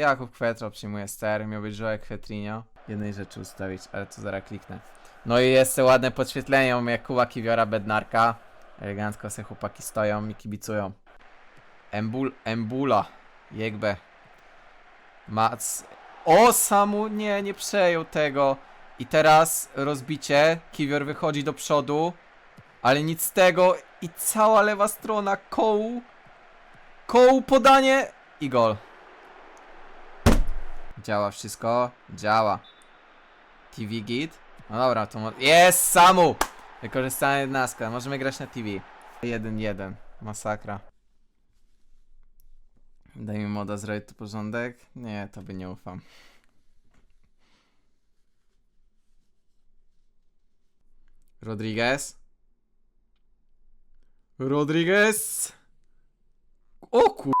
Jakub Kwetro przyjmuje ster, miał być Joe Kwetrinio. Jednej rzeczy ustawić, ale to zaraz kliknę. No i jest ładne podświetlenie, mamy Jakuba Kiwiora Bednarka. Elegancko se chłopaki stoją i kibicują. Embul, Embula, Jegbe. Mac. O, Samu nie, nie przejął tego. I teraz rozbicie. Kiwior wychodzi do przodu. Ale nic z tego. I cała lewa strona. Kołu. Kołu podanie. I gol. Działa wszystko. Działa. TV git. No dobra, to Jest Samu! Wykorzystana jednastka. Możemy grać na TV. 1-1. Masakra. Daj mi moda zrobić tu porządek. Nie, to by nie ufam. Rodriguez. Rodriguez! O kur...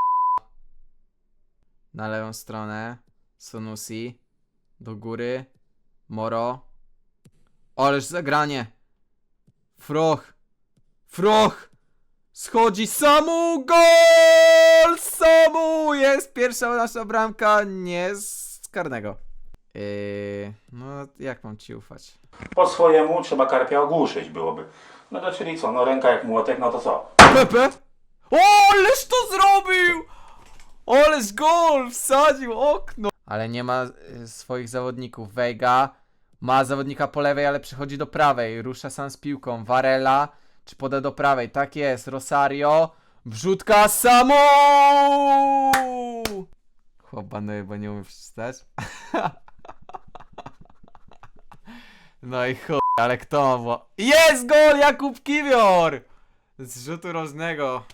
Na lewą stronę. Sonusi. Do góry. Moro. Ależ zagranie. Froch. Froch! Schodzi Samu! Gol! Samu! Jest pierwsza nasza bramka. Nie z karnego. Yy, no, jak mam ci ufać? Po swojemu trzeba karpia ogłuszyć byłoby. No to czyli co, no ręka jak młotek, no to co? Pepe? O, ależ to zrobił! Ależ gol! Wsadził okno! Ale nie ma y, swoich zawodników. Veiga ma zawodnika po lewej, ale przychodzi do prawej. Rusza sam z piłką. Varela czy poda do prawej? Tak jest. Rosario. Wrzutka Samu! Chłop banuje, bo nie umie przeczytać. No i chuj, ale kto? Bo... Jest gol! Jakub Kiwior! Z rzutu rożnego.